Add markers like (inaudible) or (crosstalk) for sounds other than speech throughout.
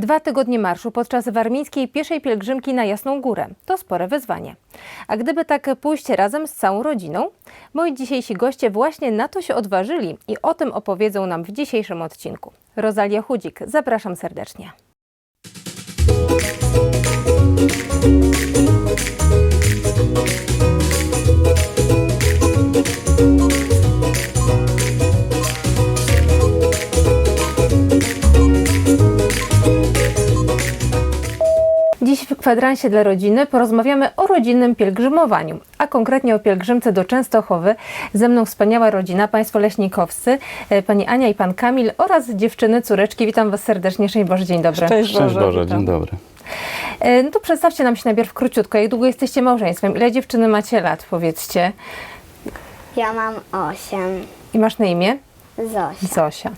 Dwa tygodnie marszu podczas warmińskiej pieszej pielgrzymki na Jasną Górę to spore wyzwanie. A gdyby tak pójść razem z całą rodziną? Moi dzisiejsi goście właśnie na to się odważyli i o tym opowiedzą nam w dzisiejszym odcinku. Rozalia Chudzik, zapraszam serdecznie. Dziś w kwadransie dla rodziny porozmawiamy o rodzinnym pielgrzymowaniu, a konkretnie o pielgrzymce do Częstochowy. Ze mną wspaniała rodzina, państwo leśnikowscy, e, pani Ania i pan Kamil oraz dziewczyny, córeczki. Witam was serdecznie, szczęść Boże, dzień dobry. Cześć Szczęść Boże, Boże, witam. dzień dobry. E, No to przedstawcie nam się najpierw króciutko, jak długo jesteście małżeństwem, ile dziewczyny macie lat, powiedzcie. Ja mam 8. I masz na imię? Zosia. Zosia.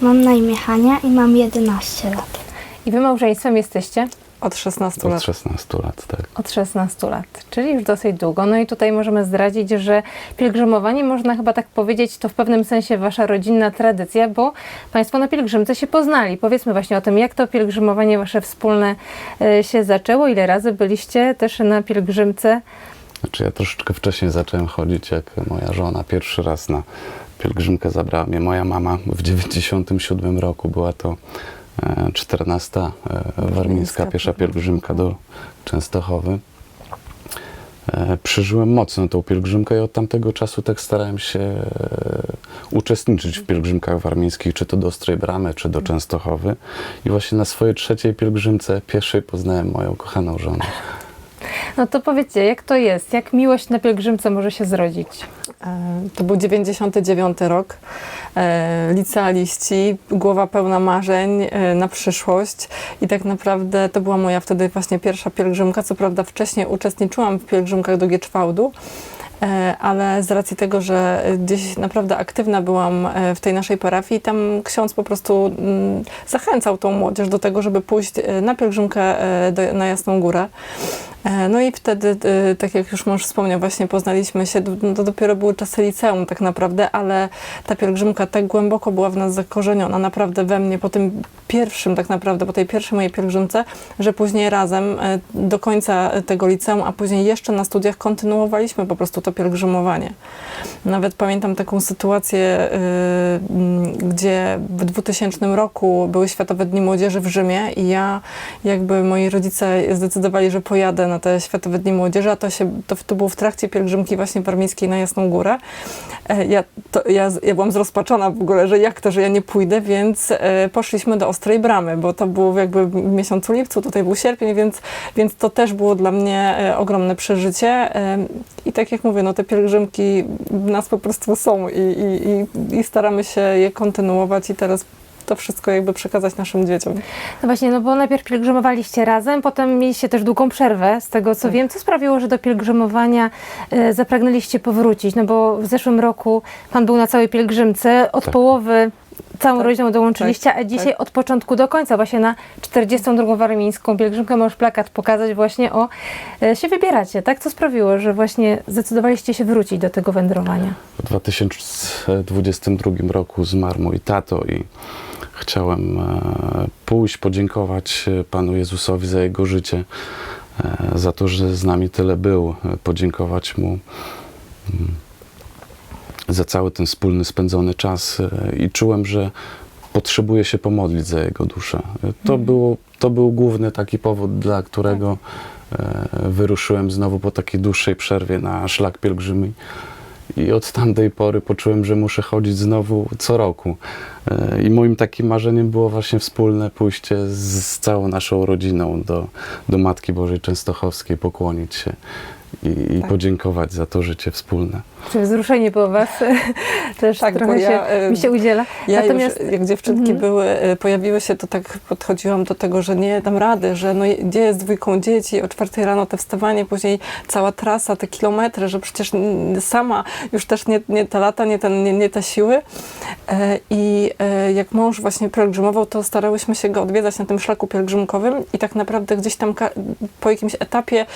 Mam na imię Hania i mam 11 lat. I wy małżeństwem jesteście? Od 16 Od lat. 16 lat, tak. Od 16 lat, czyli już dosyć długo. No i tutaj możemy zdradzić, że pielgrzymowanie, można chyba tak powiedzieć, to w pewnym sensie wasza rodzinna tradycja, bo Państwo na pielgrzymce się poznali. Powiedzmy właśnie o tym, jak to pielgrzymowanie wasze wspólne e, się zaczęło, ile razy byliście też na pielgrzymce. Znaczy ja troszeczkę wcześniej zacząłem chodzić, jak moja żona pierwszy raz na pielgrzymkę zabrała mnie. Moja mama w 97 roku była to 14. e, warmińska piesza pielgrzymka do Częstochowy. E, Przeżyłem mocno tą pielgrzymkę i od tamtego czasu tak starałem się e, uczestniczyć w pielgrzymkach warmińskich, czy to do Ostrej Bramy, czy do Częstochowy. I właśnie na swojej trzeciej pielgrzymce pieszej poznałem moją kochaną żonę. No to powiedzcie, jak to jest? Jak miłość na pielgrzymce może się zrodzić? E, To był 99 rok. E, Licealiści, głowa pełna marzeń e, na przyszłość i tak naprawdę to była moja wtedy właśnie pierwsza pielgrzymka. Co prawda wcześniej uczestniczyłam w pielgrzymkach do Gieczwałdu, ale z racji tego, że gdzieś naprawdę aktywna byłam w tej naszej parafii, tam ksiądz po prostu mm, zachęcał tą młodzież do tego, żeby pójść na pielgrzymkę na Jasną Górę. E, No i wtedy, e, tak jak już mąż wspomniał, właśnie poznaliśmy się, no to dopiero były czasy liceum tak naprawdę, ale ta pielgrzymka tak głęboko była w nas zakorzeniona, naprawdę we mnie, po tym pierwszym tak naprawdę, po tej pierwszej mojej pielgrzymce, że później razem e, do końca tego liceum, a później jeszcze na studiach kontynuowaliśmy po prostu to pielgrzymowanie. Nawet pamiętam taką sytuację, e, gdzie w 2000 roku były Światowe Dni Młodzieży w Rzymie i ja, jakby moi rodzice zdecydowali, że pojadę na te Światowe Dni Młodzieży, a to, się, to, to było w trakcie pielgrzymki właśnie warmińskiej na Jasną Górę. E, Ja, to, ja, ja byłam zrozpaczona w ogóle, że jak to, że ja nie pójdę, więc poszliśmy do Ostrej Bramy, bo to było jakby w miesiącu lipcu, tutaj był sierpień, więc, więc to też było dla mnie e, ogromne przeżycie. I tak jak mówię, no te pielgrzymki w nas po prostu są i, i, i, i staramy się je kontynuować i teraz to wszystko jakby przekazać naszym dzieciom. No właśnie, no bo najpierw pielgrzymowaliście razem, potem mieliście też długą przerwę, z tego co Tak. wiem. Co sprawiło, że do pielgrzymowania e, zapragnęliście powrócić? No bo w zeszłym roku Pan był na całej pielgrzymce, od Tak. połowy całą Tak, rodziną dołączyliście, tak, a dzisiaj tak. od początku do końca, właśnie na 42. warmińską pielgrzymkę możesz plakat pokazać właśnie o, e, się wybieracie, tak? Co sprawiło, że właśnie zdecydowaliście się wrócić do tego wędrowania? W 2022 roku zmarł mój tato i chciałem e, pójść, podziękować e, Panu Jezusowi za Jego życie, e, za to, że z nami tyle był, podziękować Mu mm, za cały ten wspólny spędzony czas e, i czułem, że potrzebuję się pomodlić za Jego duszę. To, było, to był główny taki powód, dla którego e, wyruszyłem znowu po takiej dłuższej przerwie na szlak pielgrzymi. I od tamtej pory poczułem, że muszę chodzić znowu co roku. E, I moim takim marzeniem było właśnie wspólne pójście z, z całą naszą rodziną do, do Matki Bożej Częstochowskiej, pokłonić się i, i Tak. podziękować za to życie wspólne. Czy wzruszenie po Was (laughs) też Tak, trochę ja, się, mi się udziela? Ja Natomiast już, jak dziewczynki Mhm. były, e, pojawiły się, to tak podchodziłam do tego, że nie dam rady, że no, gdzie jest dwójką dzieci, o czwartej rano te wstawanie, później cała trasa, te kilometry, że przecież sama już też nie, nie te lata, nie, ten, nie, nie te siły. E, I e, jak mąż właśnie pielgrzymował, to starałyśmy się go odwiedzać na tym szlaku pielgrzymkowym i tak naprawdę gdzieś tam po jakimś etapie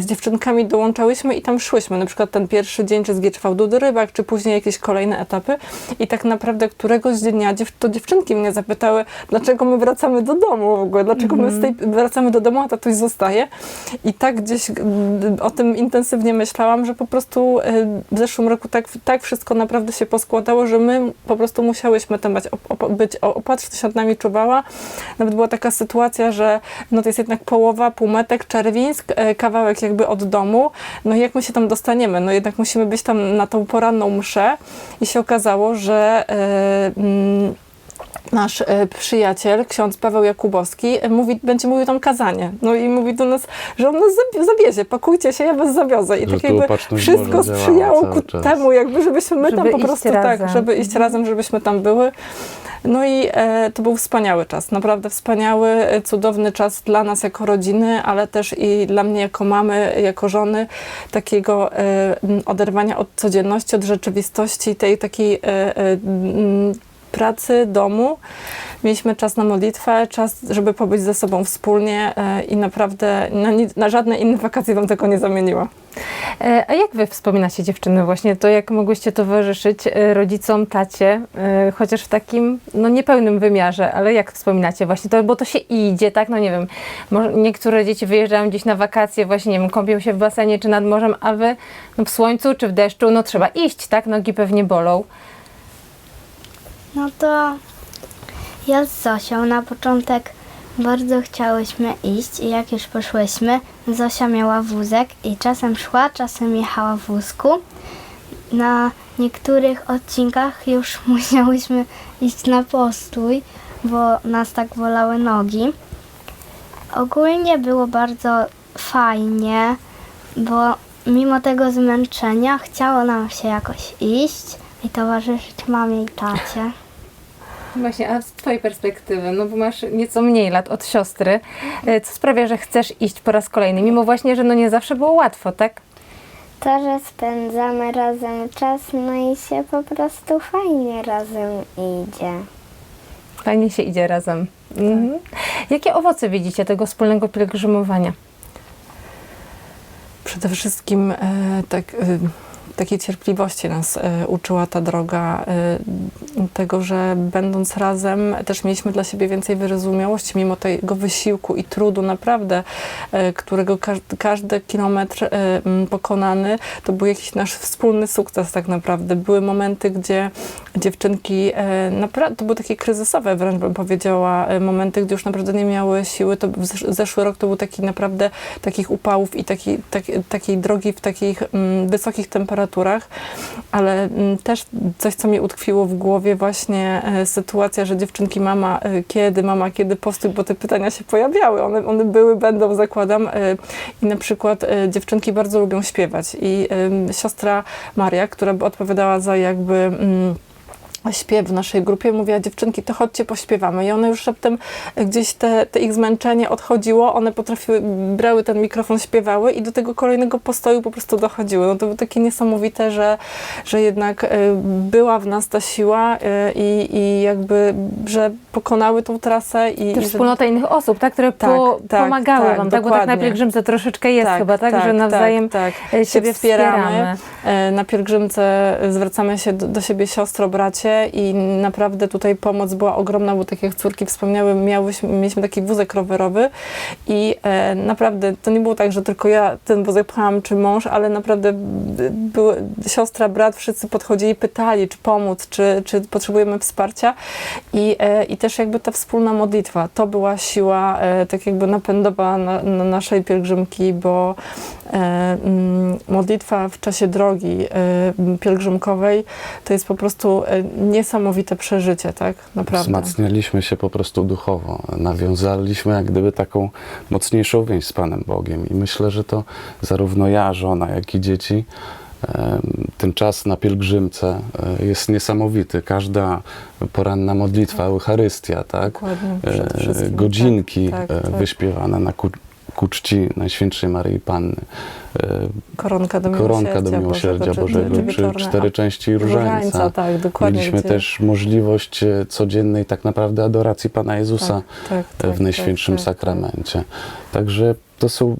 z dziewczynkami dołączyliśmy dołączałyśmy i tam szłyśmy. Na przykład ten pierwszy dzień, czy z Gieczwał do Rybak, czy później jakieś kolejne etapy. I tak naprawdę któregoś dnia dziew- to dziewczynki mnie zapytały, dlaczego my wracamy do domu w ogóle, dlaczego my z tej, wracamy do domu, a tatuś zostaje. I tak gdzieś mm, o tym intensywnie myślałam, że po prostu y, w zeszłym roku tak, tak wszystko naprawdę się poskładało, że my po prostu musiałyśmy tam być, op- op- być o- opatrz, się nad nami czuwała. Nawet była taka sytuacja, że no to jest jednak połowa, półmetek, Czerwińsk, e, kawałek jakby od domu. No i jak my się tam dostaniemy? No jednak musimy być tam na tą poranną mszę i się okazało, że mm, nasz e, przyjaciel, ksiądz Paweł Jakubowski, e, mówi, będzie mówił tam kazanie. No i mówi do nas, że on nas zabi- zawiezie, pakujcie się, ja was zawiozę. I Że tak jakby wszystko sprzyjało ku czas. temu, jakby żebyśmy my tam Żeby po iść prostu razem. tak, żeby iść razem, żebyśmy tam były. No i e, to był wspaniały czas, naprawdę wspaniały, e, cudowny czas dla nas jako rodziny, ale też i dla mnie jako mamy, jako żony, takiego e, oderwania od codzienności, od rzeczywistości, tej takiej pracy, domu. Mieliśmy czas na modlitwę, czas, żeby pobyć ze sobą wspólnie i naprawdę na, nic- na żadne inne wakacje bym tego nie zamieniła. E, A jak wy wspominacie dziewczyny właśnie? To, jak mogłyście towarzyszyć e, rodzicom, tacie, e, chociaż w takim no niepełnym wymiarze, ale jak wspominacie właśnie to, bo to się idzie, tak, no nie wiem, niektóre dzieci wyjeżdżają gdzieś na wakacje, właśnie nie wiem, kąpią się w basenie czy nad morzem, a wy no, w słońcu czy w deszczu, no trzeba iść, tak, nogi pewnie bolą. No to ja z Zosią na początek bardzo chciałyśmy iść i jak już poszłyśmy, Zosia miała wózek i czasem szła, czasem jechała w wózku. Na niektórych odcinkach już (laughs) musiałyśmy iść na postój, bo nas tak bolały nogi. Ogólnie było bardzo fajnie, bo mimo tego zmęczenia chciało nam się jakoś iść i towarzyszyć mamie i tacie. Właśnie, a z twojej perspektywy, no bo masz nieco mniej lat od siostry, e, co sprawia, że chcesz iść po raz kolejny, mimo właśnie, że no nie zawsze było łatwo, tak? To, że spędzamy razem czas, no i się po prostu fajnie razem idzie. Fajnie się idzie razem. Mhm. Jakie owoce widzicie tego wspólnego pielgrzymowania? Przede wszystkim e, tak, e, takiej cierpliwości nas e, uczyła ta droga, e, tego, że będąc razem też mieliśmy dla siebie więcej wyrozumiałości, mimo tego wysiłku i trudu naprawdę, e, którego każdy, kilometr pokonany, to był jakiś nasz wspólny sukces tak naprawdę. Były momenty, gdzie dziewczynki, to były takie kryzysowe wręcz bym powiedziała, momenty, gdzie już naprawdę nie miały siły. To zesz- zeszły rok to był taki naprawdę takich upałów i taki, tak, takiej drogi w takich wysokich temperaturach, ale mm, też coś, co mi utkwiło w głowie, właśnie e, sytuacja, że dziewczynki, mama e, kiedy, mama kiedy postój, bo te pytania się pojawiały, one, one były, będą, zakładam. e, I na przykład dziewczynki bardzo lubią śpiewać i siostra Maria, która odpowiadała za jakby... Mm, śpiew w naszej grupie, mówiła dziewczynki, to chodźcie pośpiewamy. I one już szeptem e, gdzieś te, te ich zmęczenie odchodziło, one potrafiły, brały ten mikrofon, śpiewały i do tego kolejnego postoju po prostu dochodziły. No to było takie niesamowite, że, że jednak e, była w nas ta siła e, i, i jakby, że pokonały tą trasę i, Też i że wspólnota innych osób, tak, które Tak, po, tak, pomagały tak, wam, tak? Bo tak na dokładnie. pielgrzymce troszeczkę jest chyba, tak, że nawzajem tak, się siebie wspieramy. wspieramy. Na pielgrzymce zwracamy się do, do siebie siostro, bracie i naprawdę tutaj pomoc była ogromna, bo tak jak córki wspomniały, miałyśmy, mieliśmy taki wózek rowerowy i e, naprawdę to nie było tak, że tylko ja ten wózek pchałam, czy mąż, ale naprawdę były, siostra, brat, wszyscy podchodzili, pytali, czy pomóc, czy, czy potrzebujemy wsparcia. I, e, i też jakby ta wspólna modlitwa, to była siła e, tak jakby napędowa na, na naszej pielgrzymki, bo e, mm, modlitwa w czasie drogi e, pielgrzymkowej to jest po prostu e, niesamowite przeżycie, tak? Naprawdę. Wzmacnialiśmy się po prostu duchowo, nawiązaliśmy jak gdyby taką mocniejszą więź z Panem Bogiem i myślę, że to zarówno ja, żona, jak i dzieci, ten czas na pielgrzymce e, jest niesamowity. Każda poranna modlitwa, Eucharystia, tak? E, godzinki tak, tak, e, tak. wyśpiewane na ku, czci Najświętszej Maryi Panny. E, Koronka do Koronka do Miłosierdzia Miłosierdzia czy- Bożego, czy, wieczorne, cztery części Różańca. tak, dokładnie. Mieliśmy gdzie- też możliwość e, codziennej tak naprawdę adoracji Pana Jezusa tak, tak, e, w tak, Najświętszym tak, tak. Sakramencie. Także to są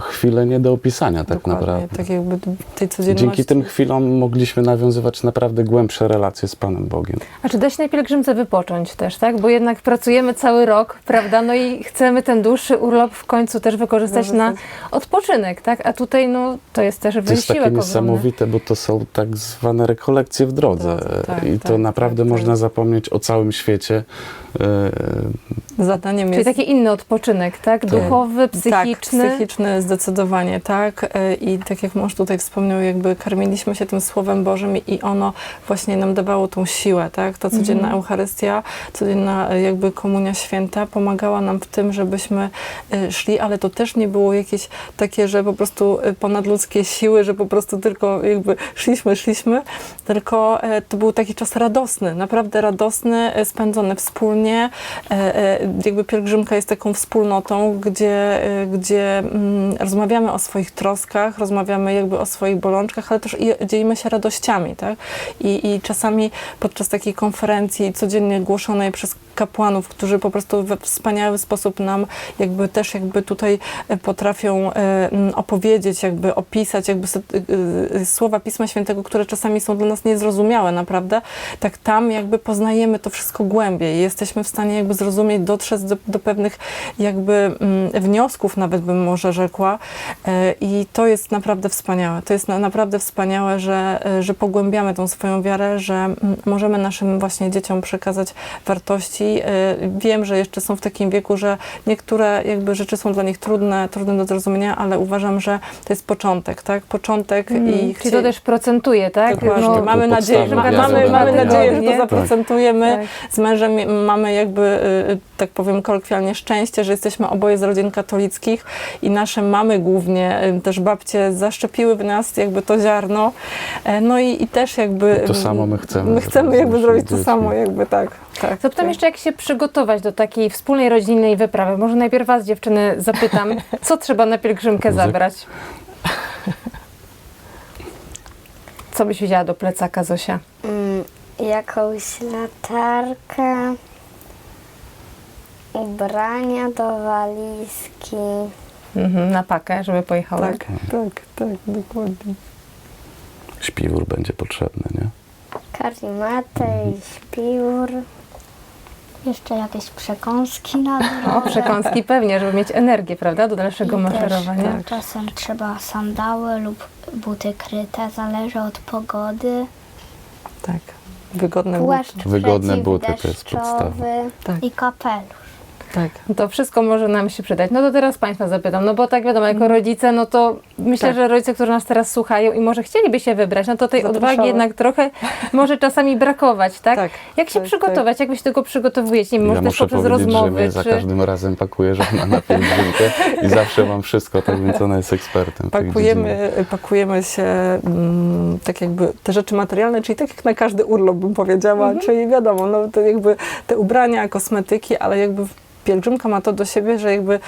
chwile nie do opisania tak Dokładnie, naprawdę. Tak jakby tej codzienności. Dzięki tym chwilom mogliśmy nawiązywać naprawdę głębsze relacje z Panem Bogiem. A czy da się na pielgrzymce wypocząć też, tak? Bo jednak pracujemy cały rok, prawda? No i chcemy ten dłuższy urlop w końcu też wykorzystać na odpoczynek, tak? A tutaj no to jest też To jest wysiłek takie niesamowite, bo to są tak zwane rekolekcje w drodze. Drodze, tak, I to tak, naprawdę tak, można tak. zapomnieć o całym świecie. E, Zadaniem Czyli jest taki inny odpoczynek, tak? Duchowy, psychiczny. Tak, psychiczny zdecydowanie, tak. E, I tak jak mąż tutaj wspomniał, jakby karmiliśmy się tym Słowem Bożym i ono właśnie nam dawało tą siłę, tak. Ta codzienna Mhm. Eucharystia, codzienna e, jakby Komunia Święta pomagała nam w tym, żebyśmy e, szli, ale to też nie było jakieś takie, że po prostu e, ponadludzkie siły, że po prostu tylko jakby szliśmy, szliśmy, tylko e, to był taki czas radosny, naprawdę radosny, e, spędzony wspólnie. E, e, Jakby pielgrzymka jest taką wspólnotą, gdzie, e, gdzie mm, rozmawiamy o swoich troskach, rozmawiamy jakby o swoich bolączkach, ale też i dzielimy się radościami, tak? I, I czasami podczas takiej konferencji codziennie głoszonej przez kapłanów, którzy po prostu we wspaniały sposób nam jakby też jakby tutaj e, potrafią e, opowiedzieć, jakby opisać jakby e, słowa Pisma Świętego, które czasami są dla nas niezrozumiałe, naprawdę. Tak tam jakby poznajemy to wszystko głębiej. Jesteśmy w stanie jakby zrozumieć, dotrzeć do, do pewnych jakby wniosków nawet bym może rzekła i to jest naprawdę wspaniałe. To jest na, naprawdę wspaniałe, że, że pogłębiamy tą swoją wiarę, że możemy naszym właśnie dzieciom przekazać wartości. E, Wiem, że jeszcze są w takim wieku, że niektóre jakby rzeczy są dla nich trudne, trudne do zrozumienia, ale uważam, że to jest początek, tak? Początek Mm, i Czyli chcie- to też procentuje, tak? Dokładnie. No, mamy nadzieję, podstawy mamy, mamy, tak. mamy nadzieję, że to Tak. zaprocentujemy. Tak. Z mężem mamy jakby, y, tak powiem kolokwialnie, szczęście, że jesteśmy oboje z rodzin katolickich i nasze mamy głównie, y, też babcie zaszczepiły w nas jakby to ziarno. E, No i, i też jakby... To samo my chcemy My chcemy jakby zrobić to samo, jakby tak. Tak Zapytam tak. jeszcze, jak się przygotować do takiej wspólnej rodzinnej wyprawy. Może najpierw Was, dziewczyny, zapytam, (laughs) co trzeba na pielgrzymkę zabrać? Co byś wiedziała do plecaka, Zosia? Mm, jakąś latarkę, ubrania do walizki. Mhm, na pakę, żeby pojechała. Tak, tak, tak, dokładnie. Śpiwór będzie potrzebny, nie? Karimatę i śpiwór. Jeszcze jakieś przekąski na O, drodze. przekąski pewnie, żeby mieć energię, prawda, do dalszego I też, maszerowania. tak, Czasem trzeba sandały lub buty kryte, zależy od pogody. Tak, wygodne buty. Płaszcz Wygodne buty to jest przeciwdeszczowy. podstawa. Tak, I kapelusz. Tak. To wszystko może nam się przydać. No to teraz Państwa zapytam, no bo tak wiadomo, jako rodzice, no to myślę, Tak. że rodzice, którzy nas teraz słuchają i może chcieliby się wybrać, no to tej Zapraszamy. odwagi jednak trochę może czasami brakować, tak? Tak, Jak się tak, przygotować? Jak Wy się tego przygotowujecie? Nie wiem, może ja też muszę poprzez powiedzieć, że rozmowy, mnie za czy... każdym razem pakuje żona na pielgrzymkę i zawsze mam wszystko, tak więc ona jest ekspertem. Pakujemy, pakujemy się mm, tak jakby te rzeczy materialne, czyli tak jak na każdy urlop bym powiedziała, czyli wiadomo, no to jakby te ubrania, kosmetyki, ale jakby pielgrzymka ma to do siebie, że jakby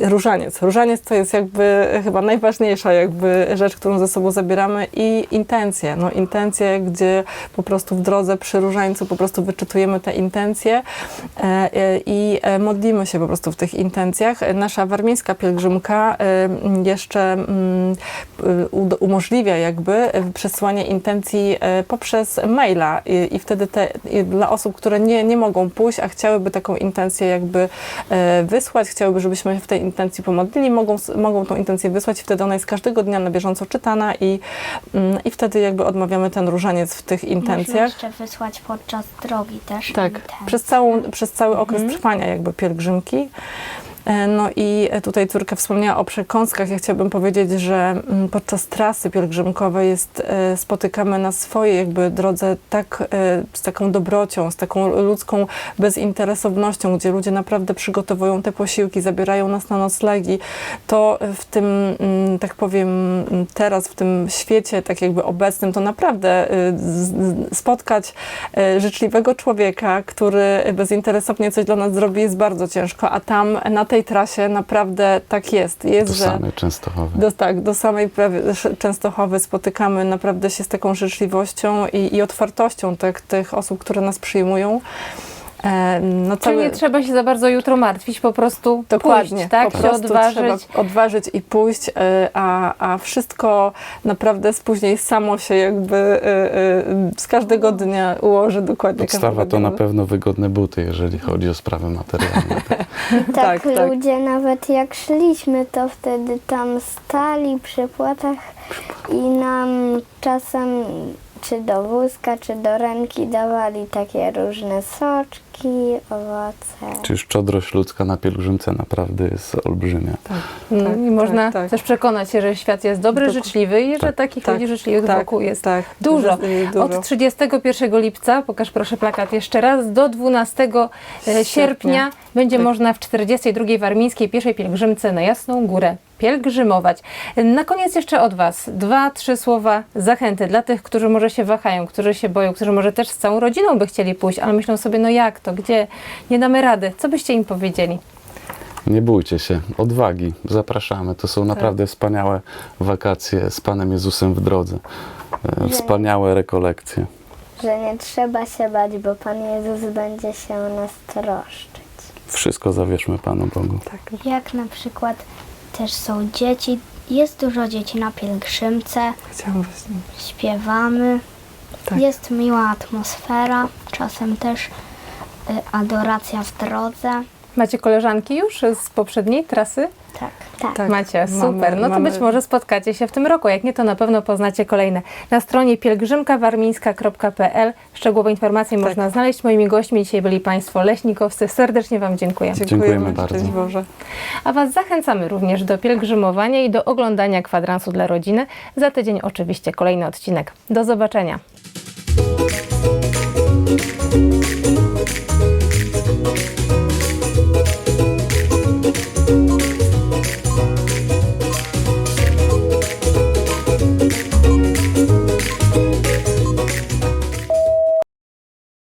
różaniec. Różaniec to jest jakby chyba najważniejsza jakby rzecz, którą ze sobą zabieramy i intencje. No intencje, gdzie po prostu w drodze przy różańcu po prostu wyczytujemy te intencje e, i e, modlimy się po prostu w tych intencjach. Nasza warmińska pielgrzymka e, jeszcze mm, umożliwia jakby przesłanie intencji poprzez maila i, wtedy te, dla osób, które nie, nie mogą pójść, a chciałyby taką intencję jakby wysłać, chciałyby, żebyśmy w tej intencji pomodlili, mogą, mogą tą intencję wysłać i wtedy ona jest każdego dnia na bieżąco czytana i, mm, i wtedy jakby odmawiamy ten różaniec w tych Można intencjach. jeszcze wysłać podczas drogi też. Tak, intencje. przez, całą, przez cały okres trwania jakby pielgrzymki. E, No i tutaj córka wspomniała o przekąskach. Ja chciałabym powiedzieć, że mm, podczas trasy pielgrzymkowej jest, e, spotykamy na swojej jakby drodze tak, e, z taką dobrocią, z taką ludzką bezinteresownością, gdzie ludzie naprawdę przygotowują te posiłki, zabierają nas na noclegi. To w tym, mm, tak powiem, mm, teraz w tym świecie tak jakby obecnym, to naprawdę spotkać życzliwego człowieka, który bezinteresownie coś dla nas zrobi jest bardzo ciężko, a tam na tej trasie naprawdę tak jest. Jest, Do że samej Częstochowy. do, tak, do samej prawie Częstochowy spotykamy naprawdę się z taką życzliwością i, i otwartością tak, tych osób, które nas przyjmują. E, no Czyli nie trzeba się za bardzo jutro martwić, po prostu Dokładnie, pójść, tak? po się prostu odważyć. trzeba odważyć i pójść, e, a, a wszystko naprawdę później samo się jakby e, e, z każdego dnia ułoży dokładnie. Podstawa to na pewno wygodne buty, jeżeli chodzi o sprawy materialne. Tak. (laughs) Tak, Tak, tak. ludzie nawet jak szliśmy, to wtedy tam stali przy płotach i nam czasem czy do wózka, czy do ręki dawali takie różne soczki, owoce. Czy szczodrość ludzka na pielgrzymce naprawdę jest olbrzymia. Mm, Tak, I można tak, tak. też przekonać się, że świat jest dobry, Dok- życzliwy i że Tak. takich Tak, ludzi życzliwych tak, wokół jest tak, dużo. dużo. Od 31 lipca, pokaż proszę plakat jeszcze raz, do 12 sierpnia, Sierpnia. będzie Tak. można w 42 Warmińskiej Pieszej Pielgrzymce na Jasną Górę pielgrzymować. Na koniec jeszcze od Was dwa, trzy słowa zachęty dla tych, którzy może się wahają, którzy się boją, którzy może też z całą rodziną by chcieli pójść, ale myślą sobie, no jak to, gdzie, nie damy rady. Co byście im powiedzieli? Nie bójcie się, odwagi, zapraszamy. To są naprawdę wspaniałe wakacje z Panem Jezusem w drodze. E, Wspaniałe rekolekcje. Że nie trzeba się bać, bo Pan Jezus będzie się o nas troszczyć. Wszystko zawierzmy Panu Bogu. Tak. Jak na przykład też są dzieci, jest dużo dzieci na pielgrzymce, Chciałam właśnie. śpiewamy, Tak. jest miła atmosfera, czasem też y, adoracja w drodze. Macie koleżanki już z poprzedniej trasy? Tak. Tak. Tak. Macie, Mamy- super. No to mamy- być może spotkacie się w tym roku. Jak nie, to na pewno poznacie kolejne. Na stronie pielgrzymkawarmińska.pl szczegółowe informacje Tak. można znaleźć. Moimi gośćmi dzisiaj byli Państwo leśnikowscy. Serdecznie Wam dziękuję. Dziękujemy bardzo. Szczęść Boże. A Was zachęcamy również do pielgrzymowania i do oglądania kwadransu dla rodziny. Za tydzień oczywiście kolejny odcinek. Do zobaczenia.